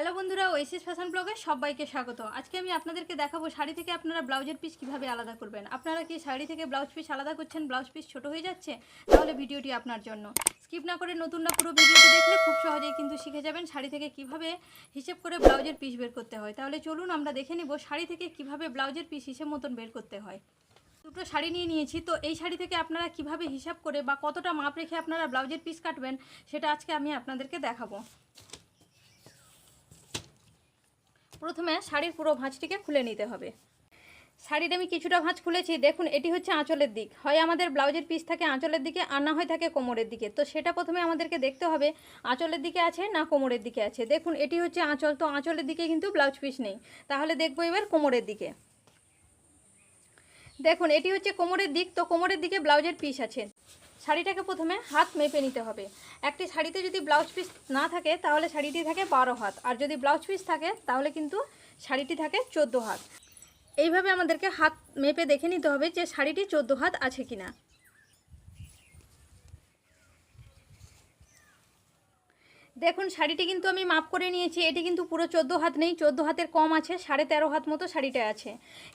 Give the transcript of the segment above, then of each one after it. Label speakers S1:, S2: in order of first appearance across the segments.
S1: Hello বন্ধুরা Oasis fashion ব্লগে সবাইকে স্বাগত। আজকে আমি আপনাদেরকে দেখাবো শাড়ি থেকে আপনারা ব্লাউজের পিস কীভাবে আলাদা করবেন। আপনারা কি শাড়ি থেকে ব্লাউজ পিস আলাদা করছেন? ব্লাউজ পিস ছোট হয়ে যাচ্ছে? তাহলে ভিডিওটি আপনার জন্য। স্কিপ না করে নতুন না পুরো ভিডিওটি দেখলে খুব সহজেই কিন্তু শিখে যাবেন শাড়ি থেকে কীভাবে হিসেব করে ব্লাউজের পিস বের করতে হয়। তাহলে চলুন আমরা দেখে নিব শাড়ি থেকে কীভাবে ব্লাউজের পিস হিসেব মতন বের করতে হয়। দুটো শাড়ি নিয়ে নিয়েছি, তো এই শাড়ি থেকে আপনারা কীভাবে হিসাব করে বা কতটা মাপ রেখে আপনারা ব্লাউজের পিস কাটবেন, সেটা আজকে আমি আপনাদেরকে দেখাবো। প্রথমে শাড়ির পুরো ভাঁজটিকে খুলে নিতে হবে। শাড়ির আমি কিছুটা ভাঁজ খুলেছি। দেখুন, এটি হচ্ছে আঁচলের দিক। হয় আমাদের ব্লাউজের পিস থাকে আঁচলের দিকে, আর না হয় থাকে কোমরের দিকে। তো সেটা প্রথমে আমাদেরকে দেখতে হবে, আঁচলের দিকে আছে না কোমরের দিকে আছে। দেখুন, এটি হচ্ছে আঁচল। তো আঁচলের দিকে কিন্তু ব্লাউজ পিস নেই। তাহলে দেখব এবার কোমরের দিকে। দেখুন, এটি হচ্ছে কোমরের দিক। তো কোমরের দিকে ব্লাউজের পিস আছে। শাড়িটাকে প্রথমে হাত মেপে নিতে হবে। একটি শাড়িতে যদি ব্লাউজ পিস না থাকে, তাহলে শাড়িটি থাকে বারো হাত। আর যদি ব্লাউজ পিস থাকে, তাহলে কিন্তু শাড়িটি থাকে চোদ্দ হাত। এইভাবে আমাদেরকে হাত মেপে দেখে নিতে হবে যে শাড়িটি চোদ্দ হাত আছে কিনা। দেখুন, শাড়িটি কিন্তু আমি মাপ করে নিয়েছি। এটি কিন্তু পুরো চোদ্দ হাত নেই, চোদ্দ হাতের কম আছে, সাড়ে তেরো হাত মতো শাড়িটা আছে।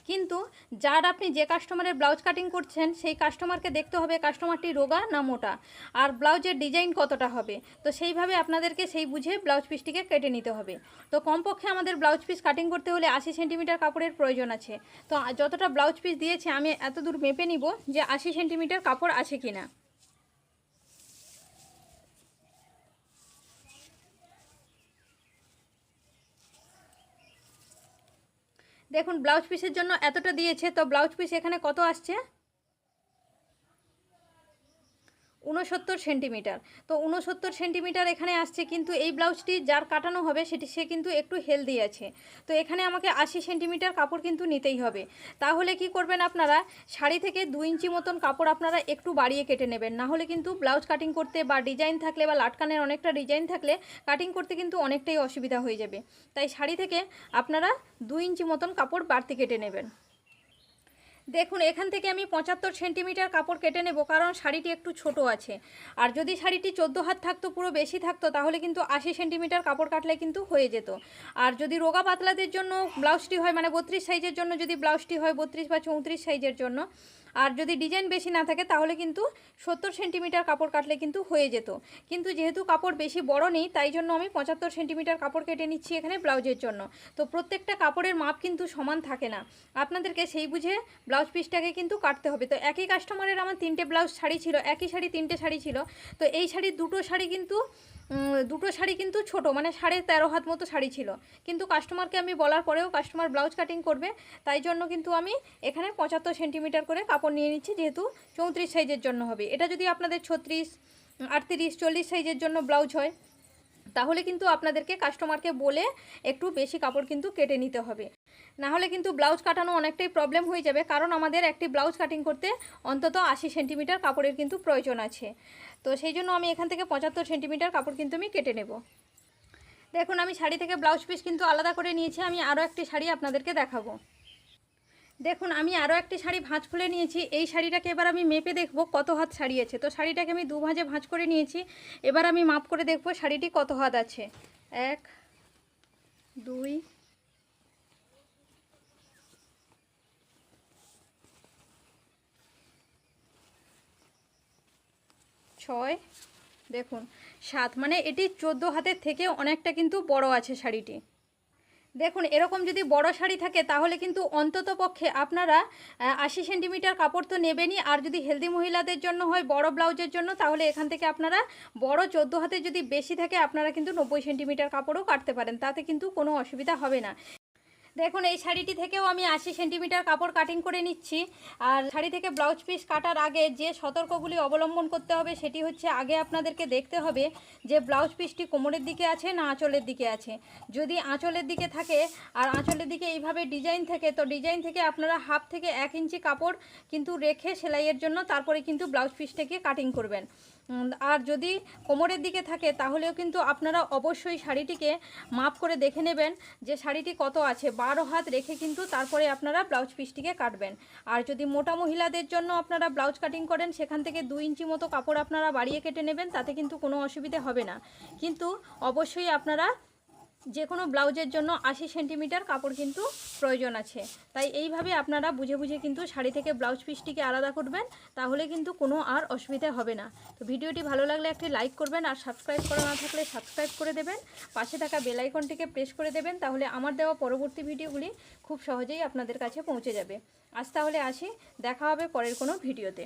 S1: কিন্তু যার আপনি যে কাস্টমারের ব্লাউজ কাটিং করছেন, সেই কাস্টমারকে দেখতে হবে কাস্টমারটি রোগা না মোটা। আর ব্লাউজের ডিজাইন কতটা হবে? তো সেইভাবে আপনাদেরকে সেই বুঝে ব্লাউজ পিসটিকে কেটে নিতে হবে। তো কমপক্ষে আমাদের ব্লাউজ পিস কাটিং করতে হলে আশি সেন্টিমিটার কাপড়ের প্রয়োজন আছে। তো যতটা ব্লাউজ পিস দিয়েছে, আমি এত দূর মেপে নিব যে আশি সেন্টিমিটার কাপড় আছে কিনা। দেখুন ব্লাউজ পিসের জন্য এতটা দিয়েছে তো ব্লাউজ পিস এখানে কত আসছে? উনসত্তর সেন্টিমিটার। তো উনসত্তর সেন্টিমিটার এখানে আসছে কিন্তু এই ব্লাউজটি যার কাটানো হবে সেটি সে কিন্তু একটু হেলদি আছে। তো এখানে আমাকে আশি সেন্টিমিটার কাপড় কিন্তু নিতেই হবে। তাহলে কি করবেন আপনারা? শাড়ি থেকে দু ইঞ্চি মতন কাপড় আপনারা একটু বাড়িয়ে কেটে নেবেন। না হলে কিন্তু ব্লাউজ কাটিং করতে বা ডিজাইন থাকলে বা লাটকানের অনেকটা ডিজাইন থাকলে কাটিং করতে কিন্তু অনেকটাই অসুবিধা হয়ে যাবে। তাই শাড়ি থেকে আপনারা দু ইঞ্চি মতন কাপড় বাড়তি কেটে নেবেন। দেখুন, এখান থেকে আমি পঁচাত্তর সেন্টিমিটার কাপড় কেটে নেব, কারণ শাড়িটি একটু ছোট আছে। আর যদি শাড়িটি চোদ্দ হাত থাকতো, পুরো বেশি থাকতো, তাহলে কিন্তু আশি সেন্টিমিটার কাপড় কাটলে কিন্তু হয়ে যেত। আর যদি রোগা পাতলাদের জন্য ব্লাউজটি হয় মানে বত্রিশ সাইজের জন্য যদি ব্লাউজটি হয়, বত্রিশ বা চৌত্রিশ সাইজের জন্য আর যদি ডিজাইন বেশি না থাকে, তাহলে কিন্তু সত্তর সেন্টিমিটার কাপড় কাটলে কিন্তু হয়ে যেত। কিন্তু যেহেতু কাপড় বেশি বড় নেই, তাই জন্য আমি পঁচাত্তর সেন্টিমিটার কাপড় কেটে নিচ্ছি এখানে ব্লাউজের জন্য। তো প্রত্যেকটা কাপড়ের মাপ কিন্তু সমান থাকে না। আপনাদেরকে সেই বুঝে ব্লাউজ পিসটাকে কিন্তু কাটতে হবে। তো একই কাস্টমারের আমার তিনটে ব্লাউজ শাড়ি ছিল, একই শাড়ি তিনটে শাড়ি ছিল। তো এই শাড়ির দুটো শাড়ি কিন্তু দুটো শাড়ি কিন্তু ছোট মানে সাড়ে তেরো হাত মতো শাড়ি ছিল। কিন্তু কাস্টমারকে আমি বলার পরেও কাস্টমার ব্লাউজ কাটিং করবে, তাই জন্য কিন্তু আমি এখানে পঁচাত্তর সেন্টিমিটার করে কাপড় নিয়ে নিচ্ছি, যেহেতু চৌত্রিশ সাইজের জন্য হবে। এটা যদি আপনাদের ছত্রিশ, আটত্রিশ, চল্লিশ সাইজের জন্য ব্লাউজ হয়, তাহলে কিন্তু আপনাদেরকে কাস্টমারকে বলে একটু বেশি কাপড় কিন্তু কেটে নিতে হবে। না হলে কিন্তু ব্লাউজ কাটানো অনেকটাই প্রবলেম হয়ে যাবে, কারণ আমাদের একটি ব্লাউজ কাটিং করতে অন্তত আশি সেন্টিমিটার কাপড়ের কিন্তু প্রয়োজন আছে। তো সেই জন্য আমি এখান থেকে পঁচাত্তর সেন্টিমিটার কাপড় কিন্তু আমি কেটে নেব। দেখুন, আমি শাড়ি থেকে ব্লাউজ পিস কিন্তু আলাদা করে নিয়েছি, আমি আরও একটি শাড়ি আপনাদেরকে দেখাবো। দেখুন, আমি আরও একটি শাড়ি ভাঁজ খুলে নিয়েছি। এই শাড়িটাকে এবার আমি মেপে দেখব কত হাত শাড়ি আছে। তো শাড়িটাকে আমি দু ভাঁজে ভাঁজ করে নিয়েছি। এবার আমি মাপ করে দেখব শাড়িটি কত হাত আছে। এক, দুই, ছয়, দেখুন, সাত। মানে এটি চোদ্দ হাতের থেকে অনেকটা কিন্তু বড় আছে শাড়িটি। দেখুন, এরকম যদি বড় শাড়ি থাকে, তাহলে কিন্তু অন্তত পক্ষে আপনারা আশি সেন্টিমিটার কাপড় তো নেবেনই। আর যদি হেলদি মহিলাদের জন্য হয়, বড় ব্লাউজের জন্য, তাহলে এখান থেকে আপনারা বড় চোদ্দ হাতে যদি বেশি থাকে, আপনারা কিন্তু নব্বই সেন্টিমিটার কাপড়ও কাটতে পারেন। তাতে কিন্তু কোনো অসুবিধা হবে না। দেখুন, এই শাড়িটি থেকেও আমি আশি সেন্টিমিটার কাপড় কাটিং করে নিচ্ছি। আর শাড়ি থেকে ব্লাউজ পিস কাটার আগে যে সতর্কগুলি অবলম্বন করতে হবে, সেটি হচ্ছে আগে আপনাদেরকে দেখতে হবে যে ব্লাউজ পিসটি কোমরের দিকে আছে না আঁচলের দিকে আছে। যদি আঁচলের দিকে থাকে, আর আঁচলের দিকে এইভাবে ডিজাইন থাকে, তো ডিজাইন থেকে আপনারা হাফ থেকে এক ইঞ্চি কাপড় কিন্তু রেখে সেলাইয়ের জন্য তারপরে কিন্তু ব্লাউজ পিসটাকে কাটিং করবেন। আর যদি কোমরের দিকে থাকে, তাহলেও কিন্তু আপনারা অবশ্যই শাড়িটিকে মাপ করে দেখে নেবেন যে শাড়িটি কত আছে। বারো হাত রেখে কিন্তু তারপরে আপনারা ব্লাউজ পিসটিকে কাটবেন। আর যদি মোটা মহিলাদের জন্য আপনারা ব্লাউজ কাটিং করেন, সেখান থেকে দু ইঞ্চি মতো কাপড় আপনারা বাড়িয়ে কেটে নেবেন, তাতে কিন্তু কোনো অসুবিধে হবে না। কিন্তু অবশ্যই আপনারা যে কোনো ব্লাউজের জন্য আশি সেন্টিমিটার কাপড় কিন্তু প্রয়োজন আছে। তাই এইভাবে আপনারা বুঝে বুঝে কিন্তু শাড়ি থেকে ব্লাউজ পিসটিকে আলাদা করবেন, তাহলে কিন্তু কোনো আর অসুবিধা হবে না। তো ভিডিওটি ভালো লাগলে একটি লাইক করবেন আর সাবস্ক্রাইব করা না থাকলে সাবস্ক্রাইব করে দেবেন। পাশে থাকা বেল আইকনটিকে প্রেস করে দেবেন, তাহলে আমার দেওয়া পরবর্তী ভিডিওগুলি খুব সহজেই আপনাদের কাছে পৌঁছে যাবে। আজ তাহলে আসি, দেখা হবে পরের কোনো ভিডিওতে।